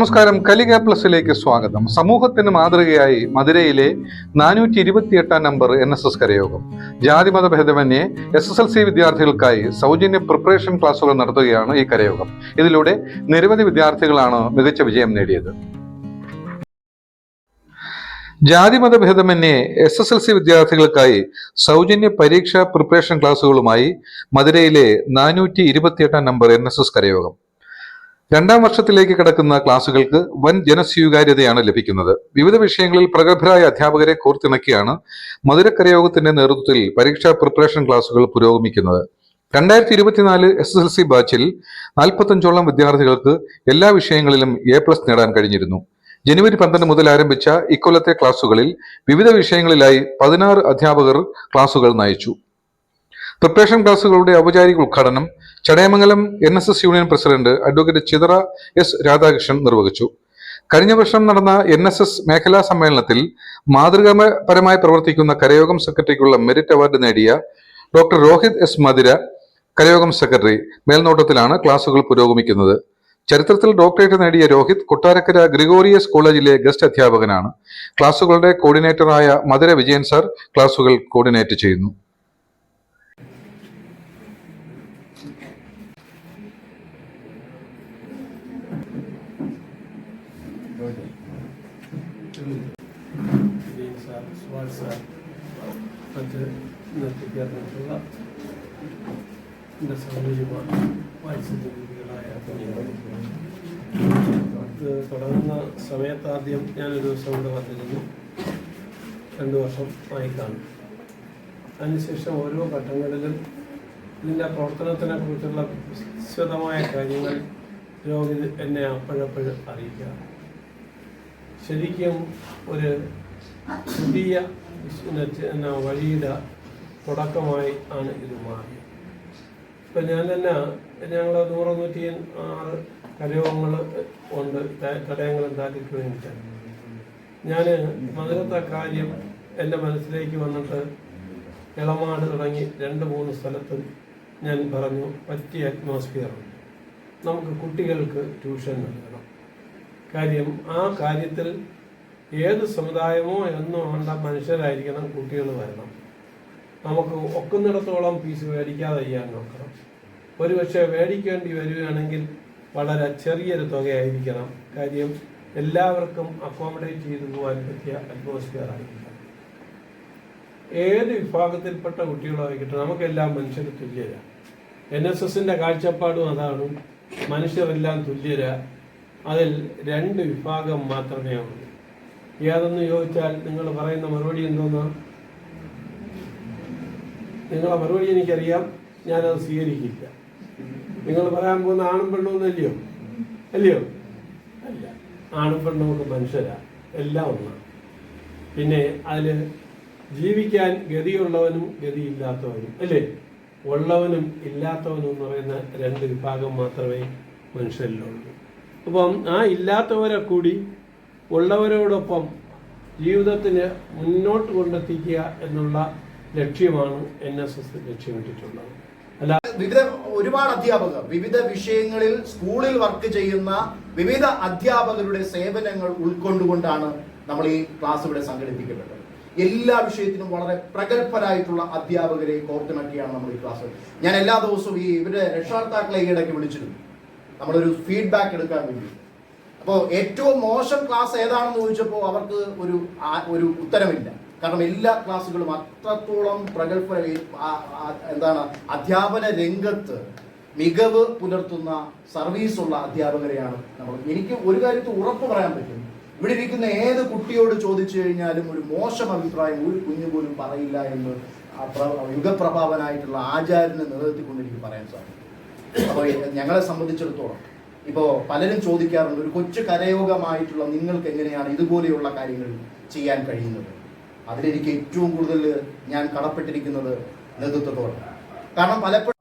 നമസ്കാരം. കലിക പ്ലസിലേക്ക് സ്വാഗതം. സമൂഹത്തിന് മാതൃകയായി മധുരയിലെ നാനൂറ്റി ഇരുപത്തിയെട്ടാം നമ്പർ എൻ എസ് എസ് കരയോഗം. ജാതിമത ഭേദമന്യേ എസ് എസ് എൽ സി വിദ്യാർത്ഥികൾക്കായി സൗജന്യ പ്രിപ്പറേഷൻ ക്ലാസുകൾ നടത്തുകയാണ് ഈ കരയോഗം. ഇതിലൂടെ നിരവധി വിദ്യാർത്ഥികളാണ് മികച്ച വിജയം നേടിയത്. ജാതിമത ഭേദമന്യേ എസ് എസ് എൽ സി വിദ്യാർത്ഥികൾക്കായി സൗജന്യ പരീക്ഷാ പ്രിപ്പറേഷൻ ക്ലാസുകളുമായി മധുരയിലെ നാനൂറ്റി ഇരുപത്തിയെട്ടാം നമ്പർ എൻ എസ് എസ് കരയോഗം. രണ്ടാം വർഷത്തിലേക്ക് കിടക്കുന്ന ക്ലാസുകൾക്ക് വൻ ജനസ്വീകാര്യതയാണ് ലഭിക്കുന്നത്. വിവിധ വിഷയങ്ങളിൽ പ്രഗത്ഭരായ അധ്യാപകരെ കോർത്തിണക്കിയാണ് മധുരക്കരയോഗത്തിന്റെ നേതൃത്വത്തിൽ പരീക്ഷാ പ്രിപ്പറേഷൻ ക്ലാസുകൾ പുരോഗമിക്കുന്നത്. രണ്ടായിരത്തി ഇരുപത്തിനാല് എസ് എസ് എൽ സി ബാച്ചിൽ നാൽപ്പത്തഞ്ചോളം വിദ്യാർത്ഥികൾക്ക് എല്ലാ വിഷയങ്ങളിലും എ പ്ലസ് നേടാൻ കഴിഞ്ഞിരുന്നു. ജനുവരി പന്ത്രണ്ട് മുതൽ ആരംഭിച്ച ഇക്കൊല്ലത്തെ ക്ലാസുകളിൽ വിവിധ വിഷയങ്ങളിലായി പതിനാറ് അധ്യാപകർ ക്ലാസുകൾ നയിച്ചു. പ്രിപ്പറേഷൻ ക്ലാസുകളുടെ ഔപചാരിക ഉദ്ഘാടനം Chadayamangalam N S S union president advocate Chithara S Radhakrishnan നിർവഹിച്ചു. കഴിഞ്ഞ വർഷം നടന്ന എൻ എസ് എസ് മേഖലാ സമ്മേളനത്തിൽ മാതൃകാപരമായി പ്രവർത്തിക്കുന്ന കരയോഗം സെക്രട്ടറിക്കുള്ള മെറിറ്റ് അവാർഡ് നേടിയ ഡോക്ടർ രോഹിത് എസ് മധുര കരയോഗം സെക്രട്ടറി മേൽനോട്ടത്തിലാണ് ക്ലാസുകൾ പുരോഗമിക്കുന്നത്. ചരിത്രത്തിൽ ഡോക്ടറേറ്റ് നേടിയ രോഹിത് കൊട്ടാരക്കര ഗ്രിഗോറിയസ് കോളേജിലെ ഗസ്റ്റ് അധ്യാപകനാണ്. ക്ലാസുകളുടെ കോർഡിനേറ്ററായ മധുര വിജയൻ സാർ ക്ലാസുകൾ കോർഡിനേറ്റ് ചെയ്യുന്നു വിജയൻ സാർ സുഭാഷ് സാർ മറ്റ് കേരളത്തിലുള്ള എന്റെ സൗകര്യമായ വാത്സല്യങ്ങളായ അത് തുടങ്ങുന്ന സമയത്ത് ആദ്യം ഞാനൊരു ദിവസം ഇവിടെ വന്നിരുന്നു രണ്ട് വർഷം ആയി കാണും അതിനുശേഷം ഓരോ ഘട്ടങ്ങളിലും ഇതിന്റെ പ്രവർത്തനത്തിനെ കുറിച്ചുള്ള വിശദമായ കാര്യങ്ങൾ രോഗി എന്നെ അപ്പോഴപ്പോഴും അറിയിക്കുക ശരിക്കും ഒരു പുതിയ വഴിയുടെ തുടക്കമായി ആണ് ഇത് മാറിയത്. ഇപ്പം ഞാൻ തന്നെ ഞങ്ങൾ നൂറ് നൂറ്റി ആറ് കരയോഗങ്ങൾ ഉണ്ട് കടയങ്ങളും താറ്റിക്ക് വേണ്ടിയിട്ട് ഞാൻ മധുരത്തെ കാര്യം എന്റെ മനസ്സിലേക്ക് വന്നിട്ട് ഇളമാട് തുടങ്ങി രണ്ട് മൂന്ന് സ്ഥലത്തും ഞാൻ പറഞ്ഞു പറ്റിയ അറ്റ്മോസ്ഫിയർ നമുക്ക് കുട്ടികൾക്ക് ട്യൂഷൻ നൽകണം. കാര്യം ആ കാര്യത്തിൽ ഏത് സമുദായമോ എന്നോ വേണ്ട മനുഷ്യരായിരിക്കണം കുട്ടികൾ വരണം. നമുക്ക് ഒക്കുന്നിടത്തോളം ഫീസ് മേടിക്കാതെ ചെയ്യാൻ നോക്കണം. ഒരുപക്ഷെ മേടിക്കേണ്ടി വരികയാണെങ്കിൽ വളരെ ചെറിയൊരു തുകയായിരിക്കണം. കാര്യം എല്ലാവർക്കും അക്കോമഡേറ്റ് ചെയ്തു പോകാൻ പറ്റിയ അറ്റ്മോസ്ഫിയർ ആയിരിക്കണം. ഏത് വിഭാഗത്തിൽപ്പെട്ട കുട്ടികളായിക്കട്ടെ നമുക്കെല്ലാം മനുഷ്യർ തുല്യര. എൻ എസ് എസിന്റെ കാഴ്ചപ്പാടും അതാണ്. മനുഷ്യരെല്ലാം തുല്യര. അതിൽ രണ്ട് വിഭാഗം മാത്രമേ ഉള്ളൂ. ഏതെന്ന് ചോദിച്ചാൽ നിങ്ങൾ പറയുന്ന മറുപടി എന്തോന്നാ? നിങ്ങളെ മറുപടി എനിക്കറിയാം. ഞാനത് സ്വീകരിക്കില്ല. നിങ്ങൾ പറയാൻ പോകുന്ന ആണും പെണ്ണും അല്ലയോ അല്ലയോ അല്ല. ആണും പെണ്ണും ഒക്കെ മനുഷ്യരാ. എല്ലാം ഒന്നാണ് പിന്നെ അതിൽ ജീവിക്കാൻ ഗതിയുള്ളവനും ഗതിയില്ലാത്തവനും അല്ലേ? ഉള്ളവനും ഇല്ലാത്തവനും എന്ന് പറയുന്ന രണ്ട് വിഭാഗം മാത്രമേ മനുഷ്യരിലുള്ളൂ. അപ്പം ആ ഇല്ലാത്തവരെ കൂടി ഉള്ളവരോടൊപ്പം ജീവിതത്തിന് മുന്നോട്ട് കൊണ്ടെത്തിക്കുക എന്നുള്ള ലക്ഷ്യമാണ് എൻ എസ് എസ് ലക്ഷ്യമിട്ടിട്ടുള്ളത്. അല്ല വിവിധ ഒരുപാട് അധ്യാപകർ വിവിധ വിഷയങ്ങളിൽ സ്കൂളിൽ വർക്ക് ചെയ്യുന്ന വിവിധ അധ്യാപകരുടെ സേവനങ്ങൾ ഉൾക്കൊണ്ടുകൊണ്ടാണ് നമ്മൾ ഈ ക്ലാസ് ഇവിടെ സംഘടിപ്പിക്കപ്പെട്ടത്. എല്ലാ വിഷയത്തിനും വളരെ പ്രഗത്ഭരായിട്ടുള്ള അധ്യാപകരെ കോർത്തിണക്കിയാണ് നമ്മൾ ഈ ക്ലാസ് ഞാൻ എല്ലാ ദിവസവും ഈ ഇവരുടെ രക്ഷാർത്ഥാക്കളെ ഈയിടയ്ക്ക് വിളിച്ചിരുന്നു. നമ്മളൊരു ഫീഡ്ബാക്ക് എടുക്കാൻ വേണ്ടി. അപ്പോൾ ഏറ്റവും മോശം ക്ലാസ് ഏതാണെന്ന് ചോദിച്ചപ്പോൾ അവർക്ക് ഒരു ഒരു ഉത്തരമില്ല. കാരണം എല്ലാ ക്ലാസ്സുകളും അത്രത്തോളം പ്രഗത്ഭ എന്താണ് അധ്യാപന രംഗത്ത് മികവ് പുലർത്തുന്ന സർവീസുള്ള അധ്യാപകരെയാണ് നമ്മൾ. എനിക്ക് ഒരു കാര്യത്തിൽ ഉറപ്പ് പറയാൻ പറ്റും. ഇവിടെ ഇരിക്കുന്ന ഏത് കുട്ടിയോട് ചോദിച്ചു കഴിഞ്ഞാലും ഒരു മോശം അഭിപ്രായം ഒരു കുഞ്ഞു പോലും പറയില്ല എന്ന് യുഗപ്രഭാവനായിട്ടുള്ള ആചാര്യനെ നിലനിർത്തിക്കൊണ്ട് എനിക്ക് പറയാൻ സാധിക്കും. അപ്പോൾ ഞങ്ങളെ സംബന്ധിച്ചിടത്തോളം ഇപ്പോൾ പലരും ചോദിക്കാറുണ്ട് ഒരു കൊച്ചു കരയോഗമായിട്ടുള്ള നിങ്ങൾക്ക് എങ്ങനെയാണ് ഇതുപോലെയുള്ള കാര്യങ്ങൾ ചെയ്യാൻ കഴിയുന്നത്? അതിലെനിക്ക് ഏറ്റവും കൂടുതൽ ഞാൻ കടപ്പെട്ടിരിക്കുന്നത് നേതൃത്വത്തോടാണ്. കാരണം പലപ്പോഴും